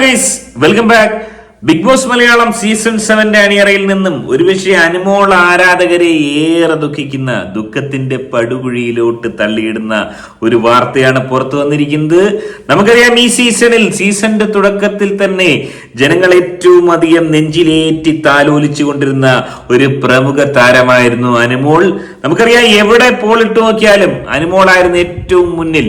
Guys welcome back Bigg Boss Malayalam season സെവന്റെ അണിയറയിൽ നിന്നും ഒരുപക്ഷെ അനുമോൾ ആരാധകരെ ഏറെ ദുഃഖിക്കുന്ന ദുഃഖത്തിന്റെ പടുകുഴിയിലോട്ട് തള്ളിയിടുന്ന ഒരു വാർത്തയാണ് പുറത്തു വന്നിരിക്കുന്നത്. നമുക്കറിയാം ഈ സീസണിൽ സീസണിന്റെ തുടക്കത്തിൽ തന്നെ ജനങ്ങൾ ഏറ്റവും അധികം നെഞ്ചിലേറ്റി താലോലിച്ചു കൊണ്ടിരുന്ന ഒരു പ്രമുഖ താരമായിരുന്നു അനുമോൾ. നമുക്കറിയാം എവിടെ പോളിട്ട് നോക്കിയാലും അനുമോളായിരുന്നു ഏറ്റവും മുന്നിൽ.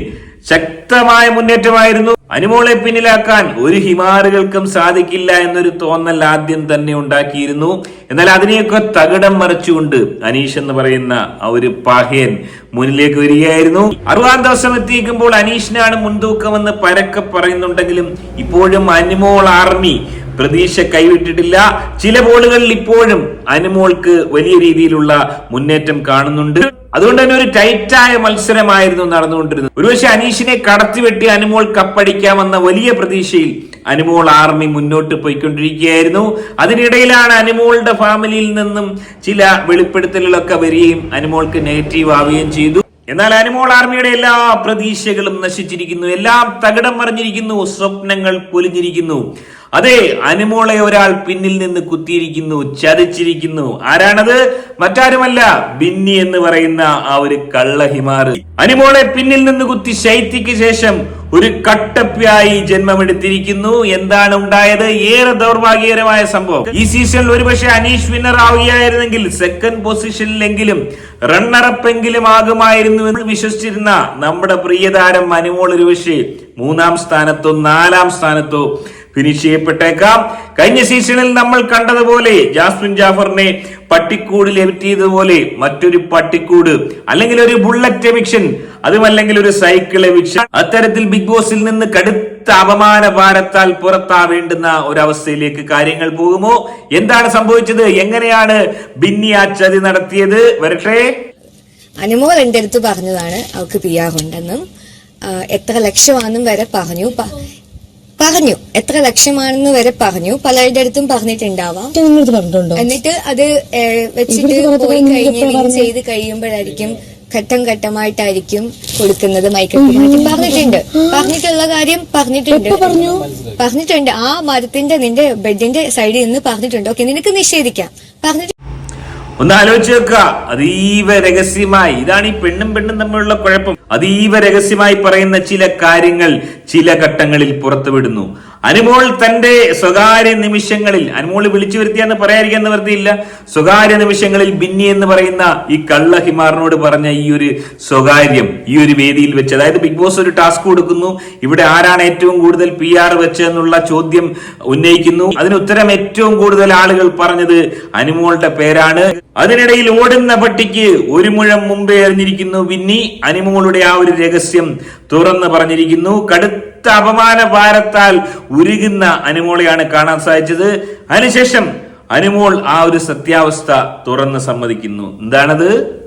ശക്തമായ മുന്നേറ്റമായിരുന്നു. അനുമോളെ പിന്നിലാക്കാൻ ഒരു ഹിമാറുകൾക്കും സാധിക്കില്ല എന്നൊരു തോന്നൽ ആദ്യം തന്നെ ഉണ്ടാക്കിയിരുന്നു. എന്നാൽ അതിനെയൊക്കെ തകിടം മറിച്ചുകൊണ്ട് അനീഷ് എന്ന് പറയുന്ന ആ ഒരു പാഹയൻ മുന്നിലേക്ക് വരികയായിരുന്നു. അറുപതാം ദിവസം എത്തിയിരിക്കുമ്പോൾ അനീഷിനാണ് മുൻതൂക്കമെന്ന് പരക്കെ പറയുന്നുണ്ടെങ്കിലും ഇപ്പോഴും അനുമോൾ ആർമി പ്രതീക്ഷ കൈവിട്ടിട്ടില്ല. ചില ബോളുകളിൽ ഇപ്പോഴും അനുമോൾക്ക് വലിയ രീതിയിലുള്ള മുന്നേറ്റം കാണുന്നുണ്ട്. അതുകൊണ്ട് തന്നെ ഒരു ടൈറ്റായ മത്സരമായിരുന്നു നടന്നുകൊണ്ടിരുന്നത്. ഒരുപക്ഷെ അനീഷിനെ കടത്തിവെട്ടി അനുമോൾ കപ്പടിക്കാമെന്ന വലിയ പ്രതീക്ഷയിൽ അനുമോൾ ആർമി മുന്നോട്ട് പോയിക്കൊണ്ടിരിക്കുകയായിരുന്നു. അതിനിടയിലാണ് അനുമോളുടെ ഫാമിലിയിൽ നിന്നും ചില വെളിപ്പെടുത്തലുകളൊക്കെ വരികയും അനുമോൾക്ക് നെഗറ്റീവ് ആവുകയും ചെയ്തു. എന്നാൽ അനിമോൾ ആർമിയുടെ എല്ലാ പ്രതീക്ഷകളും നശിച്ചിരിക്കുന്നു. എല്ലാം തകിടം മറിഞ്ഞിരിക്കുന്നു. സ്വപ്നങ്ങൾ പൊലിഞ്ഞിരിക്കുന്നു. അതെ അനിമോളെ ഒരാൾ പിന്നിൽ നിന്ന് കുത്തിയിരിക്കുന്നു ചതിച്ചിരിക്കുന്നു. ആരാണത്? മറ്റാരുമല്ല. ബിന്നി എന്ന് പറയുന്ന ആ ഒരു കള്ള ഹിമാറ് അനിമോളെ പിന്നിൽ നിന്ന് കുത്തി ശൈത്യക്ക് ശേഷം ഒരു കട്ടപ്പിയായി ജന്മമെടുത്തിരിക്കുന്നു. എന്താണ് ഉണ്ടായത്? ഏറെ ദൗർഭാഗ്യകരമായ സംഭവം. ഈ സീസണിൽ ഒരുപക്ഷെ അനീഷ് വിന്നർ ആവുകയായിരുന്നെങ്കിൽ സെക്കൻഡ് പൊസിഷനിലെങ്കിലും റണ്ണറപ്പ് എങ്കിലും ആകുമായിരുന്നു എന്ന് വിശ്വസിച്ചിരുന്ന നമ്മുടെ പ്രിയതാരം അനുമോൾ ഒരുപക്ഷെ മൂന്നാം സ്ഥാനത്തോ നാലാം സ്ഥാനത്തോ ഫിനിഷ് ചെയ്യപ്പെട്ടേക്കാം. കഴിഞ്ഞ സീസണിൽ നമ്മൾ കണ്ടതുപോലെ ജാസ്മിൻ ജാഫറിനെ പട്ടിക്കൂടിൽ എവിറ്റിയതുപോലെ മറ്റൊരു പട്ടിക്കൂട് അല്ലെങ്കിൽ ഒരു ബുള്ളറ്റ് എവിക്ഷൻ അതുമല്ലെങ്കിൽ ഒരു സൈക്കിൾ എവിക്ഷൻ അത്തരത്തിൽ ബിഗ് ബോസിൽ നിന്ന് കടുത്ത അപമാന ഭാരത്താൽ പുറത്താവേണ്ടുന്ന ഒരവസ്ഥയിലേക്ക് കാര്യങ്ങൾ പോകുമോ? എന്താണ് സംഭവിച്ചത്? എങ്ങനെയാണ് ബിന്നി ആ ചതി നടത്തിയത്? വരട്ടെ. അനുമോൾ എന്റെ അടുത്ത് പറഞ്ഞതാണ് അവൾക്ക് പി ആർ ഉണ്ടെന്നും എത്ര ലക്ഷമാണെന്നും വരെ പറഞ്ഞു. പറഞ്ഞു. എത്ര ലക്ഷമാണെന്ന് വരെ പറഞ്ഞു. പലരുടെ അടുത്തും പറഞ്ഞിട്ടുണ്ടാവാം. എന്നിട്ട് അത് വെച്ചിട്ട് പോയി കഴിഞ്ഞ്? ചെയ്ത് കഴിയുമ്പോഴായിരിക്കും ഘട്ടം ഘട്ടമായിട്ടായിരിക്കും കൊടുക്കുന്നത് മൈക്കത്തിൽ പറഞ്ഞിട്ടുണ്ട്. പറഞ്ഞിട്ടുള്ള കാര്യം പറഞ്ഞിട്ടുണ്ട്. പറഞ്ഞു? പറഞ്ഞിട്ടുണ്ട്. ആ മരത്തിന്റെ നിന്റെ ബെഡിന്റെ സൈഡിൽ നിന്ന് പറഞ്ഞിട്ടുണ്ട്. ഓക്കെ നിനക്ക് നിഷേധിക്കാം. പറഞ്ഞിട്ട് ഒന്ന് ആലോചിച്ച് വെക്കുക അതീവ രഹസ്യമായി. ഇതാണ് ഈ പെണ്ണും പെണ്ണും തമ്മിലുള്ള കുഴപ്പം. അതീവ രഹസ്യമായി പറയുന്ന ചില കാര്യങ്ങൾ ചില ഘട്ടങ്ങളിൽ പുറത്തുവിടുന്നു. അനുമോൾ തന്റെ സ്വകാര്യ നിമിഷങ്ങളിൽ അനുമോൾ വിളിച്ചു വരുത്തിയെന്ന് പറയാതിരിക്കാൻ നിവൃത്തിയില്ല സ്വകാര്യ നിമിഷങ്ങളിൽ ബിന്നി എന്ന് പറയുന്ന ഈ കള്ള ഹിമാറിനോട് പറഞ്ഞ ഈ ഒരു സ്വകാര്യം ഈ ഒരു വേദിയിൽ വെച്ച് അതായത് ബിഗ് ബോസ് ഒരു ടാസ്ക് കൊടുക്കുന്നു. ഇവിടെ ആരാണ് ഏറ്റവും കൂടുതൽ പി ആർ വെച്ചെന്നുള്ള ചോദ്യം ഉന്നയിക്കുന്നു. അതിന് ഉത്തരം ഏറ്റവും കൂടുതൽ ആളുകൾ പറഞ്ഞത് അനുമോളുടെ പേരാണ്. അതിനിടയിൽ ഓടുന്ന പട്ടിക്ക് ഒരു മുഴം മുമ്പേ എറിഞ്ഞിരിക്കുന്നു ബിന്നി. അനുമോളുടെ ആ ഒരു രഹസ്യം തുറന്ന് പറഞ്ഞിരിക്കുന്നു. കടുത്ത അപമാന ഭാരത്താൽ ഉരുകുന്ന അനുമോളെയാണ് കാണാൻ സാധിച്ചത്. അതിനുശേഷം അനുമോൾ ആ ഒരു സത്യാവസ്ഥ തുറന്ന് സമ്മതിക്കുന്നു. എന്താണത്?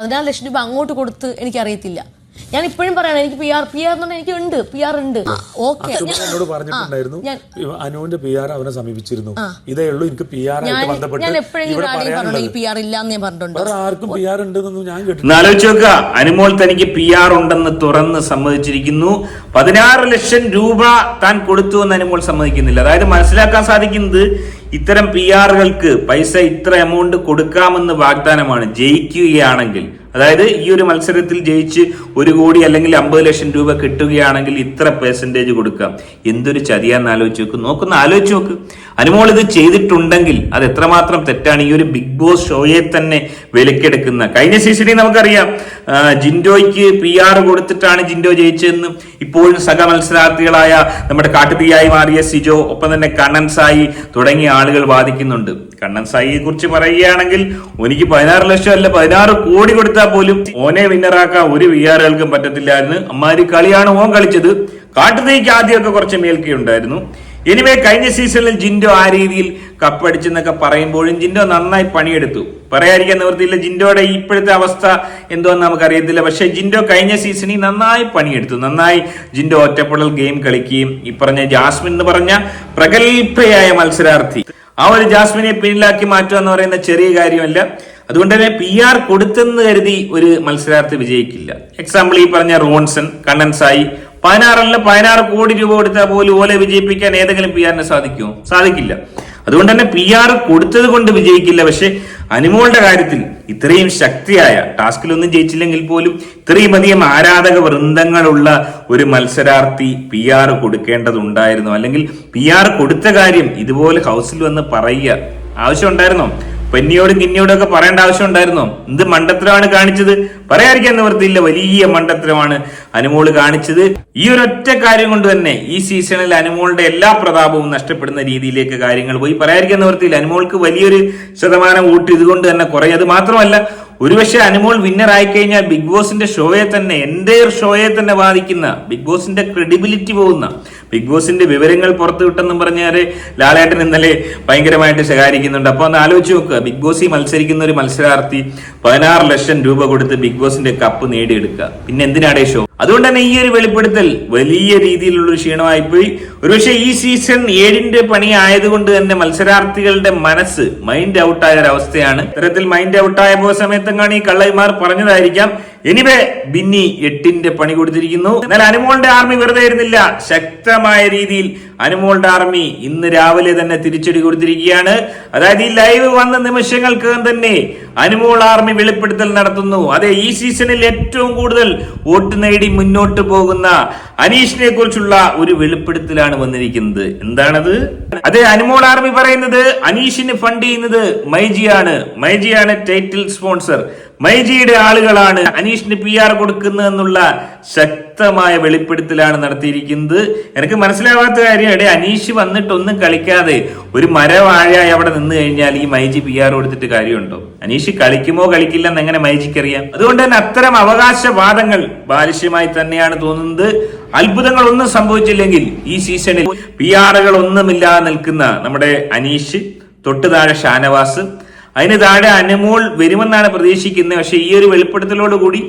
പതിനാല് ലക്ഷം രൂപ അങ്ങോട്ട് കൊടുത്ത് എനിക്കറിയത്തില്ല. ഞാൻ ഇപ്പോഴും പറയണം എനിക്ക് പി ആർ പി ആർ എന്ന് പറഞ്ഞാൽ എനിക്ക് ഉണ്ട്. പി ആർ ഉണ്ട് ഓക്കെ എന്നോട് പറഞ്ഞിട്ടുണ്ടായിരുന്നു ഞാൻ- അനുവിന്റെ പി ആർ അവനെ സമീപിച്ചിരുന്നു. ഇതേ ഉള്ളൂ എനിക്ക് പി ആർ ഞാൻ ബന്ധപ്പെട്ട് ഞാൻ എപ്പോഴെങ്കിലും ഇവിടെ ആരെയും പറഞ്ഞോ ഈ പി ആർ ഇല്ല എന്ന് ഞാൻ പറഞ്ഞിട്ടുണ്ട് ആർക്കും പി ആർ ഉണ്ടെന്നൊന്നും ഞാൻ കേട്ടിട്ടില്ല. ഒന്ന് ആലോചിച്ച് നോക്കുക. അനുമോൾ തനിക്ക് പി ആർ ഉണ്ടെന്ന് തുറന്ന് സമ്മതിച്ചിരിക്കുന്നു. പതിനാറ് ലക്ഷം രൂപ താൻ കൊടുത്തു എന്ന് അനുമോൾ സമ്മതിക്കുന്നില്ല. അതായത് മനസ്സിലാക്കാൻ സാധിക്കുന്നത് ഇത്തരം പി ആറുകൾക്ക് പൈസ ഇത്ര എമൗണ്ട് കൊടുക്കാമെന്ന് വാഗ്ദാനമാണ്. ജയിക്കുകയാണെങ്കിൽ അതായത് ഈ ഒരു മത്സരത്തിൽ ജയിച്ച് ഒരു കോടി അല്ലെങ്കിൽ അമ്പത് ലക്ഷം രൂപ കിട്ടുകയാണെങ്കിൽ ഇത്ര പെർസെന്റേജ് കൊടുക്കാം എന്തൊരു ചതിയാന്ന് ആലോചിച്ച് നോക്ക്. നോക്കുന്ന ആലോചിച്ച് നോക്ക്. അനുമോൾ ഇത് ചെയ്തിട്ടുണ്ടെങ്കിൽ അത് എത്രമാത്രം തെറ്റാണ് ഈ ഒരു ബിഗ് ബോസ് ഷോയെ തന്നെ വിലക്കെടുക്കുന്ന. കഴിഞ്ഞ സീസണിൽ നമുക്കറിയാം ജിൻഡോയ്ക്ക് പി ആർ കൊടുത്തിട്ടാണ് ജിൻഡോ ജയിച്ചതെന്ന്. ഇപ്പോഴും സഹ മത്സരാർത്ഥികളായ നമ്മുടെ കാട്ടുതീയായി മാറിയ സിജോ ഒപ്പം തന്നെ കണ്ണൻ തുടങ്ങിയ ആളുകൾ വാദിക്കുന്നുണ്ട്. കണ്ണൻ സായിയെ കുറിച്ച് പറയുകയാണെങ്കിൽ എനിക്ക് പതിനാറ് ലക്ഷം അല്ല പതിനാറ് കോടി കൊടുത്താൽ പോലും ഓനെ വിന്നറാക്കാൻ ഒരു വി ആറുകൾക്കും എന്ന് അമ്മാരി കളിയാണ് ഓൻ കളിച്ചത്. കാട്ടുതീക്ക് ആദ്യമൊക്കെ കുറച്ച് മേൽക്കുണ്ടായിരുന്നു എനിവേ കഴിഞ്ഞ സീസണിൽ ജിൻഡോ ആ രീതിയിൽ കപ്പടിച്ചെന്നൊക്കെ പറയുമ്പോഴും ജിൻഡോ നന്നായി പണിയെടുത്തു. പറയാതിരിക്കാൻ നിവൃത്തിയില്ല ജിൻഡോയുടെ ഇപ്പോഴത്തെ അവസ്ഥ എന്തോന്ന് നമുക്കറിയത്തില്ല. പക്ഷെ ജിൻഡോ കഴിഞ്ഞ സീസണിൽ നന്നായി പണിയെടുത്തു. നന്നായി ജിൻഡോ ഒറ്റപ്പെടൽ ഗെയിം കളിക്കുകയും ഈ പറഞ്ഞ ജാസ്മിൻ എന്ന് പറഞ്ഞ പ്രഗത്ഭയായ മത്സരാർത്ഥി. ആ ഒരു ജാസ്മിനെ പിന്നിലാക്കി മാറ്റുക എന്ന് പറയുന്ന ചെറിയ കാര്യമല്ല. അതുകൊണ്ട് തന്നെ പി ആർ കൊടുത്തെന്ന് കരുതി ഒരു മത്സരാർത്ഥി വിജയിക്കില്ല. എക്സാമ്പിൾ ഈ പറഞ്ഞ റോൺസൺ കണ്ണൻ സായി പതിനാറല്ല പതിനാറ് കോടി രൂപ കൊടുത്താൽ പോലും ഓലെ വിജയിപ്പിക്കാൻ ഏതെങ്കിലും പി ആറിന് സാധിക്കുമോ? സാധിക്കില്ല. അതുകൊണ്ട് തന്നെ പി ആർ കൊടുത്തത് കൊണ്ട് വിജയിക്കില്ല. പക്ഷെ അനിമോളുടെ കാര്യത്തിൽ ഇത്രയും ശക്തിയായ ടാസ്കിലൊന്നും ജയിച്ചില്ലെങ്കിൽ പോലും ഇത്രയും അധികം ആരാധക വൃന്ദങ്ങളുള്ള ഒരു മത്സരാർത്ഥി പി ആർ കൊടുക്കേണ്ടതുണ്ടായിരുന്നു. അല്ലെങ്കിൽ പി ആർ കൊടുത്ത കാര്യം ഇതുപോലെ ഹൗസിൽ വന്ന് പറയുക ആവശ്യമുണ്ടായിരുന്നോ? പെന്നിയോടും കിന്നിയോടും ഒക്കെ പറയേണ്ട ആവശ്യം ഉണ്ടായിരുന്നോ? എന്ത് മണ്ടത്തരമാണ് കാണിച്ചത്? പറയാതിരിക്കാൻ നിവൃത്തിയില്ല. വലിയ മണ്ടത്തരമാണ് അനുമോൾ കാണിച്ചത്. ഈ ഒരൊറ്റ കാര്യം കൊണ്ട് തന്നെ ഈ സീസണിൽ അനുമോളുടെ എല്ലാ പ്രതാപവും നഷ്ടപ്പെടുന്ന രീതിയിലേക്ക് കാര്യങ്ങൾ പോയി. പറയാതിരിക്കാൻ നിവൃത്തിയില്ല. അനുമോൾക്ക് വലിയൊരു ശതമാനം വോട്ട് ഇതുകൊണ്ട് തന്നെ കുറയും അത് മാത്രമല്ല ഒരുപക്ഷെ അനുമോൾ വിന്നർ ആയി കഴിഞ്ഞാൽ ബിഗ് ബോസിന്റെ ഷോയെ തന്നെ എന്റെ ഷോയെ തന്നെ ബാധിക്കുന്ന ബിഗ് ബോസിന്റെ ക്രെഡിബിലിറ്റി പോകുന്ന ബിഗ് ബോസിന്റെ വിവരങ്ങൾ പുറത്തു വിട്ടെന്നും പറഞ്ഞാൽ ലാലേട്ടൻ ഇന്നലെ ഭയങ്കരമായിട്ട് ശകാരിക്കുന്നുണ്ട്. അപ്പൊ ഒന്ന് ആലോചിച്ച് നോക്കുക ബിഗ് ബോസിൽ മത്സരിക്കുന്ന ഒരു മത്സരാർത്ഥി പതിനാറ് ലക്ഷം രൂപ കൊടുത്ത് ബിഗ് ബോസിന്റെ കപ്പ് നേടിയെടുക്കുക. പിന്നെ എന്തിനാടേ ഷോ അതുകൊണ്ട് തന്നെ ഈ ഒരു വെളിപ്പെടുത്തൽ വലിയ രീതിയിലുള്ള ക്ഷീണമായി പോയി ഒരുപക്ഷെ ഈ സീസൺ ഏഴിന്റെ പണി ആയതുകൊണ്ട് തന്നെ മത്സരാർത്ഥികളുടെ മനസ്സ് മൈൻഡ് ഔട്ടായ ഒരു അവസ്ഥയാണ്. ഇത്തരത്തിൽ മൈൻഡ് ഔട്ടായ പോയ സമയത്തെങ്ങാണ് ഈ കള്ളൈമാർ പറഞ്ഞതായിരിക്കാം. എനിവേ ബിന്നി എട്ടിന്റെ പണി കൊടുത്തിരിക്കുന്നു. എന്നാൽ അനുമോളുടെ ആർമി വെറുതെ ഇരുന്നില്ല. ശക്തമായ രീതിയിൽ അനുമോളുടെ ആർമി ഇന്ന് രാവിലെ തന്നെ തിരിച്ചടി കൊടുത്തിരിക്കുകയാണ്. അതായത് ഈ ലൈവ് വന്ന നിമിഷങ്ങൾക്കകം തന്നെ അനുമോൾ ആർമി വെളിപ്പെടുത്തൽ നടത്തുന്നു. അതെ ഈ സീസണിൽ ഏറ്റവും കൂടുതൽ വോട്ട് നേടി മുന്നോട്ട് പോകുന്ന അനീഷിനെ കുറിച്ചുള്ള ഒരു വെളിപ്പെടുത്തലാണ് വന്നിരിക്കുന്നത്. എന്താണത്? അതെ അനുമോൾ ആർമി പറയുന്നത് അനീഷിന് ഫണ്ട് ചെയ്യുന്നത് മൈജിയാണ്. മൈജിയാണ് ടൈറ്റിൽ സ്പോൺസർ. മൈജിയുടെ ആളുകളാണ് അനീഷിന് പി ആർ കൊടുക്കുന്നതെന്നുള്ള ശക്തമായ വെളിപ്പെടുത്തലാണ് നടത്തിയിരിക്കുന്നത്. എനിക്ക് മനസ്സിലാവാത്ത കാര്യം എടേ അനീഷ് വന്നിട്ടൊന്നും കളിക്കാതെ ഒരു മരവാഴയായി അവിടെ നിന്ന് കഴിഞ്ഞാൽ ഈ മൈജി പി ആർ കൊടുത്തിട്ട് കാര്യമുണ്ടോ? അനീഷ് കളിക്കുമോ കളിക്കില്ലെന്ന് എങ്ങനെ മൈജിക്കറിയാം? അതുകൊണ്ട് തന്നെ അത്തരം അവകാശവാദങ്ങൾ ബാലിഷ്യമായി തന്നെയാണ് തോന്നുന്നത്. അത്ഭുതങ്ങൾ ഒന്നും സംഭവിച്ചില്ലെങ്കിൽ ഈ സീസണിൽ പി ആറുകൾ ഒന്നുമില്ലാതെ നിൽക്കുന്ന നമ്മുടെ അനീഷ് തൊട്ടുതാഴെ ഷാനവാസ് അതിന് താഴെ അനുമോൾ വരുമെന്നാണ് പ്രതീക്ഷിക്കുന്നത്. പക്ഷെ ഈ ഒരു വെളിപ്പെടുത്തലോടുകൂടി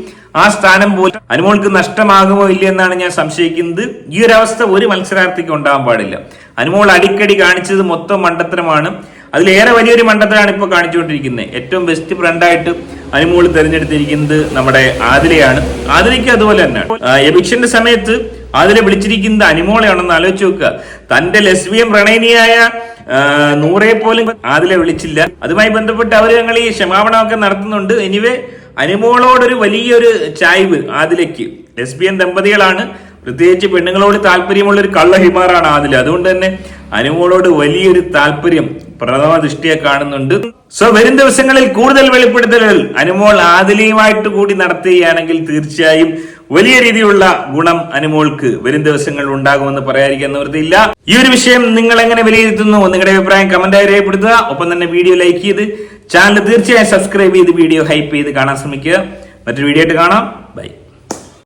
ആ സ്ഥാനം പോലും അനുമോൾക്ക് നഷ്ടമാകുമോ ഇല്ല എന്നാണ് ഞാൻ സംശയിക്കുന്നത്. ഈ ഒരു അവസ്ഥ ഒരു മത്സരാർത്ഥിക്ക് ഉണ്ടാകാൻ പാടില്ല. അനുമോൾ അടിക്കടി കാണിച്ചത് മൊത്തം മണ്ടത്തരമാണ്. അതിലേറെ വലിയൊരു മണ്ടത്തരമാണ് ഇപ്പോൾ കാണിച്ചുകൊണ്ടിരിക്കുന്നത്. ഏറ്റവും ബെസ്റ്റ് ഫ്രണ്ടായിട്ട് അനുമോൾ തിരഞ്ഞെടുത്തിരിക്കുന്നത് നമ്മുടെ ആതിരയാണ്. ആതിരയ്ക്ക് അതുപോലെ തന്നെ. എബിക്ഷന്റെ സമയത്ത് അതിലെ വിളിച്ചിരിക്കുന്നത് അനുമോളെയാണെന്ന് ആലോചിച്ച് നോക്കുക. തന്റെ ലെസ്ബിയൻ പ്രണയിനിയായ നൂറെ പോലും ആദിലെ വിളിച്ചില്ല. അതുമായി ബന്ധപ്പെട്ട് അവർ ഞങ്ങൾ ഈ ക്ഷമാപണമൊക്കെ നടത്തുന്നുണ്ട്. എനിവേ അനുമോളോടൊരു വലിയൊരു ചായ്വ് ആദിലേക്ക്. എൻ ദമ്പതികളാണ്. പ്രത്യേകിച്ച് പെണ്ണുങ്ങളോട് താല്പര്യമുള്ള ഒരു കള്ള ആദില. അതുകൊണ്ട് തന്നെ അനുമോളോട് വലിയൊരു താല്പര്യം പ്രഥമ ദൃഷ്ടിയെ കാണുന്നുണ്ട്. സോ വരും ദിവസങ്ങളിൽ കൂടുതൽ വെളിപ്പെടുത്തലുകൾ അനുമോൾ ആദിലയുമായിട്ട് കൂടി നടത്തുകയാണെങ്കിൽ തീർച്ചയായും വലിയ രീതിയിലുള്ള ഗുണം അനുമോൾക്ക് വരും ദിവസങ്ങളിൽ ഉണ്ടാകുമെന്ന് പറയാതിരിക്കാൻ നിവൃത്തിയില്ല. ഈ ഒരു വിഷയം നിങ്ങൾ എങ്ങനെ വിലയിരുത്തുന്നു നിങ്ങളുടെ അഭിപ്രായം കമന്റായി രേഖപ്പെടുത്തുക. ഒപ്പം തന്നെ വീഡിയോ ലൈക്ക് ചെയ്ത് ചാനൽ തീർച്ചയായും സബ്സ്ക്രൈബ് ചെയ്ത് വീഡിയോ ഹൈപ്പ് ചെയ്ത് കാണാൻ ശ്രമിക്കുക. മറ്റൊരു വീഡിയോ ആയിട്ട് കാണാം. ബൈ